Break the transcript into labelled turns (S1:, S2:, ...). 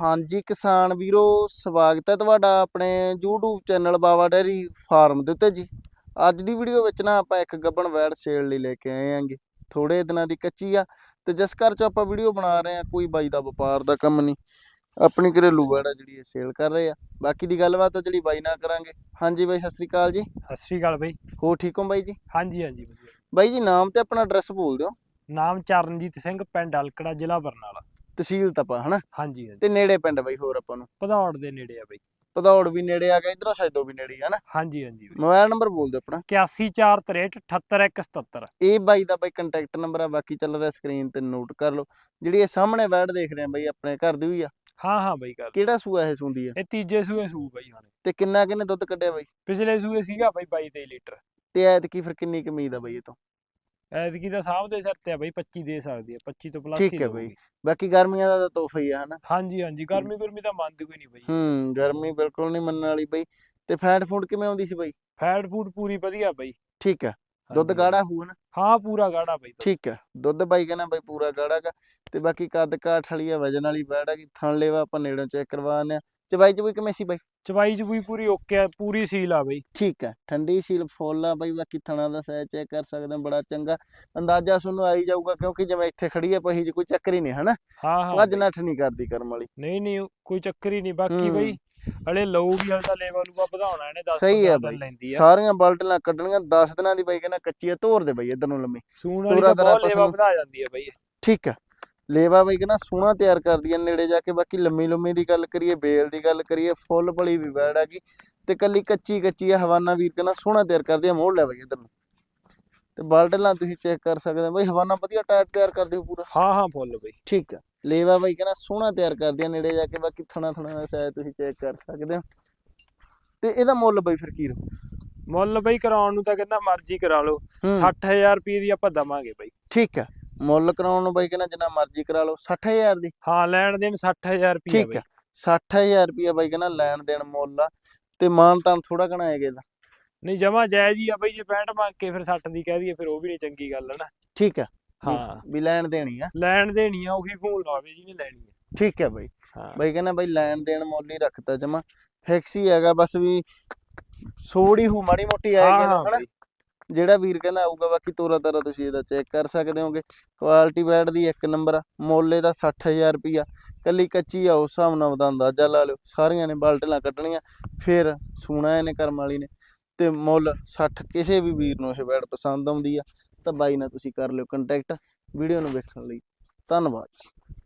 S1: ਹਾਂਜੀ ਕਿਸਾਨ ਵੀਰੋ ਸਵਾਗਤ ਹੈ ਤੁਹਾਡਾ ਆਪਣੇ YouTube channel Bawa dairy farm ਦੇ ਉੱਤੇ ਜੀ। ਅੱਜ ਦੀ ਵੀਡੀਓ ਵਿੱਚ ਨਾ ਆਪਾਂ ਇੱਕ ਗੱਬਣ ਵੈੜ ਸੇਲ ਲਈ ਲੈ ਕੇ ਆਏ ਆਂਗੇ। ਥੋੜੇ ਦਿਨਾਂ ਦੀ ਕੱਚੀ ਆ ਤੇ ਜਿਸ ਘਰ ਚ ਆਪਾਂ ਵੀਡੀਓ ਬਣਾ ਰਹੇ ਆ ਕੋਈ ਬਾਈ ਦਾ ਵਪਾਰ ਦਾ ਕੰਮ ਨਹੀਂ। ਆਪਣੀ ਘਰੇਲੂ ਵੈੜ ਆ ਜਿਹੜੀ ਇਹ ਸੇਲ ਕਰ ਰਹੇ ਆ। ਬਾਕੀ ਦੀ ਗੱਲਬਾਤ ਆ ਜਿਹੜੀ ਬਾਈ ਨਾਲ ਕਰਾਂਗੇ। ਹਾਂਜੀ ਬਾਈ ਸਤਿ ਸ੍ਰੀ ਅਕਾਲ ਜੀ।
S2: ਸਤਿ ਸ਼੍ਰੀ ਅਕਾਲ ਬਈ।
S1: ਹੋ ਠੀਕ ਹੋ ਬਾਈ ਜੀ?
S2: ਹਾਂਜੀ ਹਾਂਜੀ
S1: ਬਾਈ ਜੀ ਨਾਮ ਤੇ ਆਪਣਾ ਐਡਰੈਸ ਬੋਲ ਦਿਓ।
S2: ਨਾਮ ਚਰਨਜੀਤ ਸਿੰਘ ਪਿੰਡ ਅਲਕੜਾ ਜ਼ਿਲ੍ਹਾ ਬਰਨਾਲਾ।
S1: ਤਹਿਸੀਲ ਤਪਾ ਹਨਾ?
S2: ਹਾਂਜੀ ਹਾਂਜੀ।
S1: ਤੇ ਨੇੜੇ ਪਿੰਡ ਬਾਈ ਹੋਰ ਆਪਾਂ ਨੂੰ?
S2: ਭਦੌੜ ਦੇ ਨੇੜੇ ਆ ਬਈ।
S1: ਪਧੌੜ ਵੀ ਨੇੜੇ ਆ ਗਿਆ ਇਧਰੋਂ ਸੈਦੋ ਵੀ ਨੇੜੇ ਹੀ ਹਨਾ?
S2: ਹਾਂਜੀ ਹਾਂਜੀ ਬਈ।
S1: ਮੋਬਾਈਲ ਨੰਬਰ ਬੋਲ ਦਿਓ ਆਪਣਾ।
S2: 8143678177
S1: ਇਹ ਬਾਈ ਦਾ ਬਾਈ ਕੰਟੈਕਟ ਨੰਬਰ ਆ ਬਾਕੀ ਚੱਲ ਰਿਹਾ ਸਕਰੀਨ ਤੇ ਨੋਟ ਕਰ ਲਓ। ਜਿਹੜੀ ਇਹ ਸਾਹਮਣੇ ਬੈਡ ਦੇਖ ਰਹੇ ਆ ਬਾਈ ਆਪਣੇ ਘਰ ਦੀ ਹੋਈ ਆ?
S2: ਹਾਂ ਹਾਂ ਬਈ ਗੱਲ
S1: ਕਿਹੜਾ ਸੂਆ ਇਹ ਸੁੰਦੀ ਆ?
S2: ਇਹ ਤੀਜੇ ਸੂਏ ਸੂ ਬਈ ਹੁਣ
S1: ਤੇ ਕਿੰਨਾ ਕਿੰਨੇ ਦੁੱਧ ਕੱਢਿਆ ਬਾਈ?
S2: ਪਿਛਲੇ ਸੂਏ ਸੀਗਾ ਬਈ 22 23 ਲੀਟਰ।
S1: ਤੇ ਐਤਕੀ ਫਿਰ ਕਿੰਨੀ ਕੁ ਉਮੀਦ ਆ ਬਾਈ ਇਹ ਤੋਂ?
S2: ਐਤਕੀ ਦਾ ਸਾਹਬ ਦੇ ਸਿਰ ਤੇ ਆ ਬਈ 25 ਦੇ ਸਕਦੀ ਆ 25 ਤੋਂ ਪਲੱਸ
S1: ਠੀਕ ਹੈ ਬਈ। ਬਾਕੀ ਗਰਮੀਆਂ ਦਾ ਤਾਂ ਤੋਹਫਾ ਹੀ ਆ ਹਨਾ?
S2: ਹਾਂਜੀ ਹਾਂਜੀ ਗਰਮੀ ਗੁਰਮੀ ਤਾਂ ਮੰਨਦੀ ਕੋਈ ਨਹੀਂ ਬਈ।
S1: ਹੂੰ ਗਰਮੀ ਬਿਲਕੁਲ ਨਹੀਂ ਮੰਨਣ ਵਾਲੀ ਬਾਈ। ਤੇ ਫੈਟ ਫੂਡ ਕਿਵੇਂ ਆਉਂਦੀ ਸੀ ਬਾਈ?
S2: ਫੈਟ ਫੂਡ ਪੂਰੀ ਵਧੀਆ ਬਈ।
S1: ਠੀਕ ਆ ਦੁੱਧ ਗਾੜਾ ਹੋਊ ਨਾ?
S2: ਹਾਂ ਪੂਰਾ ਗਾੜਾ ਬਈ।
S1: ਠੀਕ ਆ ਦੁੱਧ ਬਾਈ ਕਹਿੰਦਾ ਬਾਈ ਪੂਰਾ ਗਾੜਾ ਗਾ ਤੇ ਬਾਕੀ ਕੱਦ ਕਾਠ ਵਾਲੀ ਆ ਵਜਨ ਵਾਲੀ ਬੈੜ ਆ ਕਿ ਥਣ ਲੈਵਾ ਆਪਾਂ ਨੇੜੋਂ ਚੈੱਕ ਕਰਵਾਉਂਦੇ ਆ ਚਬਾਈ ਚ ਵੀ ਕਿਵੇਂ ਸੀ ਬਾਈ?
S2: ਚਵਾਈ ਚ ਵੀ ਪੂਰੀ ਓਕੇ ਆ ਪੂਰੀ ਸੀਲ ਆ ਬਈ।
S1: ਠੀਕ ਹੈ ਠੰਡੀ ਸੀਲ ਫੁੱਲ ਆ ਬਾਈ ਬਾਕੀ ਥਣਾ ਦਾ ਸਾਈਜ਼ ਚੈੱਕ ਕਰ ਸਕਦੇ ਹੋ ਬੜਾ ਚੰਗਾ। ਅੰਦਾਜ਼ਾ ਤੁਹਾਨੂੰ ਆਈ ਜਾਊਗਾ ਕਿਉਂਕਿ ਜਿਵੇਂ ਇੱਥੇ ਖੜੀ ਆ ਪਹੀ 'ਚ ਕੋਈ ਚੱਕਰ ਹੀ ਨਹੀਂ ਹਨਾ?
S2: ਹਾਂ ਹਾਂ।
S1: ਭੱਜ। ਨੱਠ ਨਹੀਂ ਕਰਦੀ ਕਰਮ ਵਾਲੀ।
S2: ਨਹੀਂ ਨਹੀਂ ਕੋਈ ਚੱਕਰ ਹੀ ਨਹੀਂ ਬਾਕੀ
S1: ਹੂੰ।
S2: ਬਈ ਹਲੇ ਲਊ ਵੀ ਹਲੇ ਤਾਂ ਲੈਵਲ ਨੂੰ ਵਧਾਉਣਾ ਇਹਨੇ 10
S1: ਸਹੀ
S2: ਦਿਨ
S1: ਬਾਈ।
S2: ਲੈਂਦੀ ਆ।
S1: ਸਾਰੀਆਂ ਬਲਟਲਾਂ ਕੱਢਣੀਆਂ 10 ਦਿਨਾਂ ਦੀ ਬਾਈ ਕਹਿੰਦਾ ਕੱਚੀ ਆ ਧੋਰ ਦੇ ਬਾਈ ਇਧਰ ਨੂੰ ਲੰਮੀ।
S2: ਸੂਣ ਵਾਲੀ ਤਾਂ ਬਹੁਤ ਲੈਵਾ ਵਧਾ ਜਾਂਦੀ ਆ ਬਈ
S1: ਠੀਕ ਆ। ਲੇਵਾ ਬਾਈ ਕਹਿੰਦਾ ਸੋਹਣਾ ਤਿਆਰ ਕਰਦੀ ਆ ਨੇੜੇ ਜਾ ਕੇ ਬਾਕੀ ਲੰਮੀ ਲੰਮੀ ਦੀ ਗੱਲ ਕਰੀਏ ਬੇਲ ਦੀ ਗੱਲ ਕਰੀਏ ਫੁੱਲ ਭਲੀ ਵੀ ਬੈੜ ਗਈ ਤੇ ਕੱਲੀ ਕੱਚੀ ਕੱਚੀ ਆ ਹਵਾਨਾ ਵੀਰ ਕਹਿੰਦਾ ਸੋਹਣਾ ਤਿਆਰ ਕਰਦੀ ਆ ਮੋੜ ਲੈ ਬਾਈ ਇਧਰ ਨੂੰ। ਤੇ ਬਲਟਲਾਂ ਤੁਸੀਂ ਚੈੱਕ ਕਰ ਸਕਦੇ ਹੋ। ਬਾਈ ਹਵਾਨਾ ਵਧੀਆ ਟਾਇਰ ਤਿਆਰ ਕਰਦੇ ਹੋ ਪੂਰਾ।
S2: ਹਾਂ ਹਾਂ ਫੁੱਲ ਬਈ।
S1: ਠੀਕ ਆ। ਲੇਵਾ ਬਾਈ ਕਹਿੰਦਾ ਸੋਹਣਾ ਤਿਆਰ ਕਰਦੀ ਆ ਨੇੜੇ ਜਾ ਕੇ ਬਾਕੀ ਥਣਾ ਥਣਾ ਦਾ ਸਾਇਜ਼ ਤੁਸੀਂ ਚੈੱਕ ਕਰ ਸਕਦੇ ਹੋ। ਤੇ ਇਹਦਾ ਮੁੱਲ ਬਾਈ ਫਿਰ ਕੀ ਰਹੂ?
S2: ਮੁੱਲ ਬਈ ਕਰਾਉਣ ਨੂੰ ਤਾਂ ਕਹਿੰਦਾ ਮਰਜ਼ੀ ਕਰਾ ਲਓ।
S1: ਹੂੰ।
S2: 60000 ਰੁਪਏ ਦੀ ਆਪਾਂ ਦਵਾਂਗੇ ਬਈ।
S1: ਠੀਕ ਆ। ਮੁੱਲ ਕਰਾਉਣ ਨੂੰ ਬਾਈ ਕਹਿੰਦਾ ਜਿੰਨਾ ਮਰਜ਼ੀ ਕਰਾ ਲਓ। 60000 ਦੀ?
S2: ਹਾਂ ਲੈਣ ਦੇਣ 60000 ਰੁਪਏ
S1: ਠੀਕ ਆ। 60000 ਰੁਪਏ ਬਾਈ ਕਹਿੰਦਾ ਲੈਣ ਦੇਣ ਮੁੱਲ ਆ। ਤੇ ਮਾਨ ਥੋੜਾ ਘਣਾ ਹੈਗੇ ਦਾ
S2: ਨਹੀਂ ਜਮਾ ਜਾਇਜ਼ ਹੀ ਆ ਬਈ ਜੇ 65 ਮੰਗ ਕੇ ਫਿਰ 60 ਦੀ ਕਹਿ ਦਈਏ ਫਿਰ ਉਹ ਵੀ ਨਹੀਂ ਚੰਗੀ ਗੱਲ ਹੈ ਨਾ।
S1: ਠੀਕ ਆ
S2: ਹਾਂ।
S1: ਵੀ ਲੈਣ ਦੇਣੀ ਆ।
S2: ਲੈਣ ਦੇਣੀ ਆ ਉਹੀ ਫੋਨ ਲਾਵੇ ਜਿਹਨੇ ਲੈਣੀ ਆ।
S1: ਠੀਕ ਆ ਬਾਈ। ਬਾਈ ਕਹਿੰਦਾ ਬਾਈ ਲੈਣ ਦੇਣ ਮੁੱਲ ਹੀ ਰੱਖਤਾ ਜਮਾ। ਫਿਕਸ ਹੀ ਹੈਗਾ ਬਸ ਵੀ ਸੋੜੀ ਹੂ ਮਾੜੀ ਮੋਟੀ ਆਏਗੀ ਹਨਾ? ਜਿਹੜਾ ਵੀਰ ਕਹਿੰਦਾ ਆਊਗਾ ਬਾਕੀ ਤੋਰਾ ਤਾਰਾ ਤੁਸੀਂ ਇਹਦਾ ਚੈੱਕ ਕਰ ਸਕਦੇ ਹੋਗੇ। ਕੁਆਲਿਟੀ ਬੈਡ ਦੀ ਇੱਕ ਨੰਬਰ ਮੁੱਲ ਇਹਦਾ 60000 ਰੁਪਿਆ ਕੱਲੀ ਕੱਚੀ ਆ ਉਸ ਹਿਸਾਬ ਨਾਲ ਉਹਦਾ ਅੰਦਾਜ਼ਾ ਲਾ ਲਿਓ। ਸਾਰੀਆਂ ਨੇ ਬਾਲਟੀਆਂ ਕੱਢਣੀਆਂ ਫਿਰ ਸੂਣਾ ਇਹਨੇ ਕਰਮ ਵਾਲੀ ਨੇ। ਤੇ ਮੁੱਲ 60 ਕਿਸੇ ਵੀ ਵੀਰ ਨੂੰ ਇਹ ਬੈਡ ਪਸੰਦ ਆਉਂਦੀ ਆ, ਤਾਂ ਬਾਈ ਨਾਲ ਤੁਸੀਂ ਕਰ ਲਿਓ ਕੰਟੈਕਟ ਵੀਡੀਓ ਨੂੰ ਵੇਖਣ ਲਈ, ਧੰਨਵਾਦ ਜੀ।